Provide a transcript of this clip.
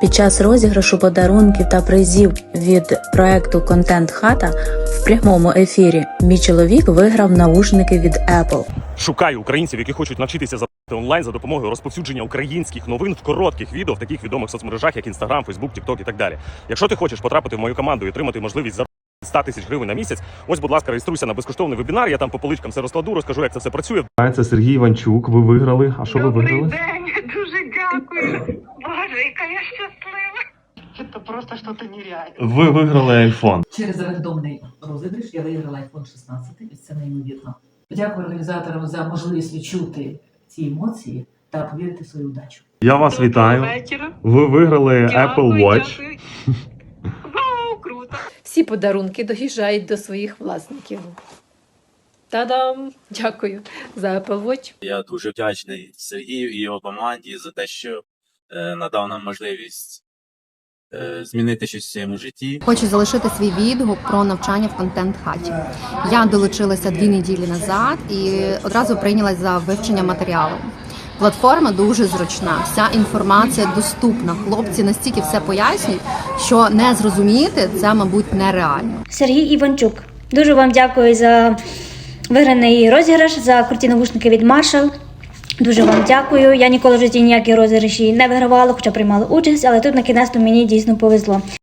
Під час розіграшу подарунків та призів від проекту Контент Хата в прямому ефірі мій чоловік виграв наушники від Apple. Шукаю українців, які хочуть навчитися заробляти онлайн за допомогою розповсюдження українських новин в коротких відео в таких відомих соцмережах, як Instagram, Facebook, TikTok і так далі. Якщо ти хочеш потрапити в мою команду і отримати можливість заробити 100 тисяч гривень на місяць, ось, будь ласка, реєструйся на безкоштовний вебінар. Я там по поличкам все розкладу, розкажу, як це все працює. Це Сергій Іванчук. Ви виграли. А що ви Добрий виграли? Дякую. Боже, яка я щаслива. Це просто щось нереальне. Ви виграли iPhone. Через рандомний розіграш я виграла iPhone 16, і це неймовірно. Дякую організаторам за можливість відчути ці емоції та повірити в свою удачу. Я вас Доброго вітаю. вечора. Ви виграли Дякую, Apple Watch. дякую. Вау, круто. Всі подарунки доїжджають до своїх власників. Та-дам! Дякую за Apple Watch. Я дуже вдячний Сергію і його команді за те, що е, надав нам можливість е, змінити щось в своєму житті. Хочу залишити свій відгук про навчання в контент хаті. Я долучилася дві неділі назад і одразу прийнялась за вивчення матеріалу. Платформа дуже зручна, вся інформація доступна. Хлопці настільки все пояснюють, що не зрозуміти це, мабуть, нереально. Сергій Іванчук. Дуже вам дякую за виграний розіграш, за круті навушники від Marshall. Дуже вам дякую. Я ніколи в житті ніякі розіграші не вигравала, хоча приймала участь, але тут на кінець мені дійсно повезло.